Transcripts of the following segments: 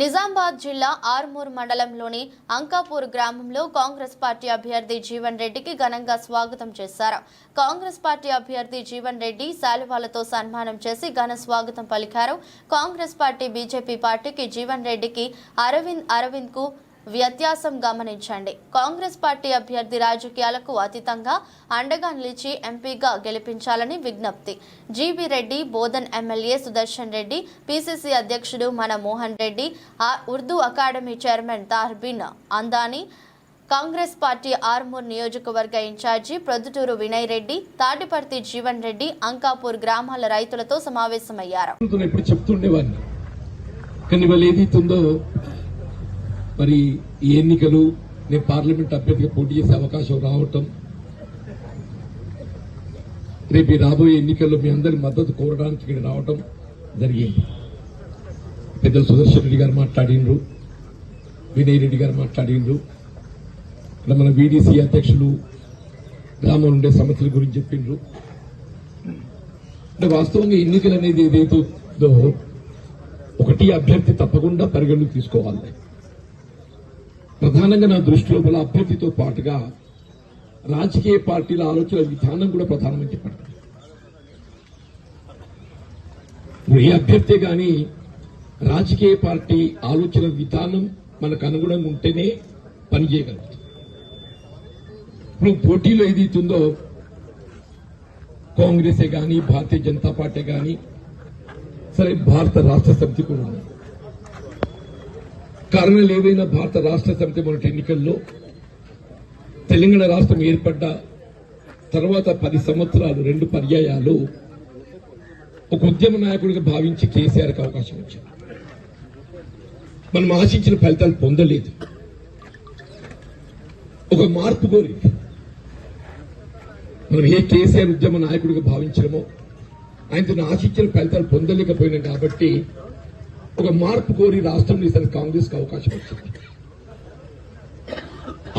నిజామాబాద్ జిల్లా ఆర్మూర్ మండలంలోని అంకాపూర్ గ్రామంలో కాంగ్రెస్ పార్టీ అభ్యర్థి జీవన్ రెడ్డికి ఘనంగా స్వాగతం చేశారు. కాంగ్రెస్ పార్టీ అభ్యర్థి జీవన్ రెడ్డి శాలువాలతో సన్మానం చేసి ఘన స్వాగతం పలికారు. కాంగ్రెస్ పార్టీ బీజేపీ పార్టీకి జీవన్ రెడ్డికి అరవింద్ అరవింద్కు వ్యత్యాసం గమనించండి. కాంగ్రెస్ పార్టీ అభ్యర్థి రాజకీయాలకు అతీతంగా అండగా నిలిచి ఎంపీగా గెలిపించాలని విజ్ఞప్తి. G V Reddy Bodhan MLA Sudarshan Reddy PCC అధ్యక్షుడు Manmohan Reddy Urdu academy chairman Tahir Bin Hamdani Congress party Armoor నియోజకవర్గ ఇన్ఛార్జి ప్రొద్దుటూరు వినయ్ రెడ్డి తాటిపర్తి జీవన్ రెడ్డి అంకాపూర్ గ్రామాల రైతులతో సమావేశమయ్యారు. ఎప్పుడు చెప్తుండేవాడిని. కానీ వాళ్ళు ఏదైతుందో మరి ఈ ఎన్నికలు నేను పార్లమెంట్ అభ్యర్థిగా పోటీ చేసే అవకాశం రావటం రేపు రాబోయే ఎన్నికల్లో మీ అందరి మద్దతు కోరడానికి ఇక్కడ రావటం జరిగింది. పెద్దలు సుదర్శన్ రెడ్డి గారు మాట్లాడిండ్రు వినయ్ రెడ్డి గారు మాట్లాడిండ్రు. ఇక్కడ మన వీడీసీ అధ్యక్షులు గ్రామంలో ఉండే సమస్యల గురించి చెప్పిండ్రు. అంటే వాస్తవంగా ఎన్నికలు అనేది ఏదైతుందో ఒకటి అభ్యర్థి తప్పకుండా పరిగణలోకి తీసుకోవాలి. ప్రధానంగా నా దృష్టిలో బల అభ్యర్థితో పాటుగా రాజకీయ పార్టీల ఆలోచన విధానం కూడా ప్రధానమని చెప్పండి ఏ అభ్యర్థి కానీ రాజకీయ పార్టీ ఆలోచన విధానం మనకు అనుగుణంగా ఉంటేనే పనిచేయగలుగుతుంది ఇప్పుడు పోటీలో ఏదైతుందో కాంగ్రెసే కానీ భారతీయ జనతా పార్టీ కానీ సరే భారత రాష్ట్ర సమితి కూడా ఉన్నాయి కారణాలు ఏవైనా భారత రాష్ట్ర సమితి మొదటి ఎన్నికల్లో తెలంగాణ రాష్ట్రం ఏర్పడ్డ తర్వాత పది సంవత్సరాలు రెండు పర్యాయాలు ఒక ఉద్యమ నాయకుడిగా భావించి కేసీఆర్కి అవకాశం ఇచ్చారు. మనం ఆశించిన ఫలితాలు పొందలేదు. ఒక మార్పు కోరి మనం ఏ కేసీఆర్ ఉద్యమ నాయకుడిగా భావించడమో ఆయనతో ఆశించిన ఫలితాలు పొందలేకపోయినాం కాబట్టి ఒక మార్పు కోరి రాష్ట్రంలో ఈసారి కాంగ్రెస్కి అవకాశం వచ్చింది.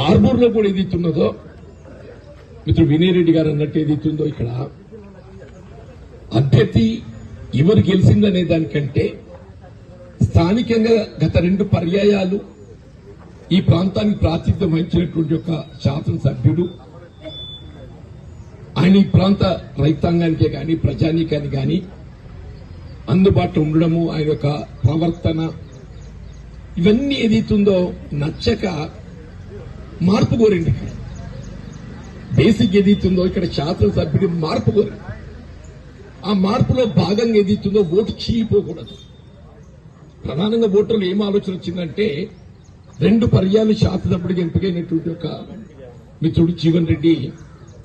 ఆర్మూర్లో కూడా ఏదైతున్నదో మిత్రుడు వినయ్ రెడ్డి గారు అన్నట్టు ఏదైతుందో ఇక్కడ. అభ్యర్థి ఎవరు గెలిచిందనే దానికంటే స్థానికంగా గత రెండు పర్యాయాలు ఈ ప్రాంతానికి ప్రాతినిధ్యం వహించినటువంటి ఒక శాసనసభ్యుడు ఆయన ఈ ప్రాంత రైతాంగానికే కానీ ప్రజానీకానికి కానీ అందుబాటులో ఉండడము ఆయన యొక్క ప్రవర్తన ఇవన్నీ ఏదైతుందో నచ్చక మార్పు కోరింది ఇక్కడ. బేసిక్ ఏదైతుందో ఇక్కడ శాసనసభ్యుడి మార్పు కోరి ఆ మార్పులో భాగంగా ఏదైతుందో ఓటు చీలిపోకూడదు. ప్రధానంగా ఓటర్లు ఏం ఆలోచన వచ్చిందంటే రెండు పర్యాలు శాసనసభ్యుడికి ఎంపికైనటువంటి ఒక మిత్రుడు జీవన్ రెడ్డి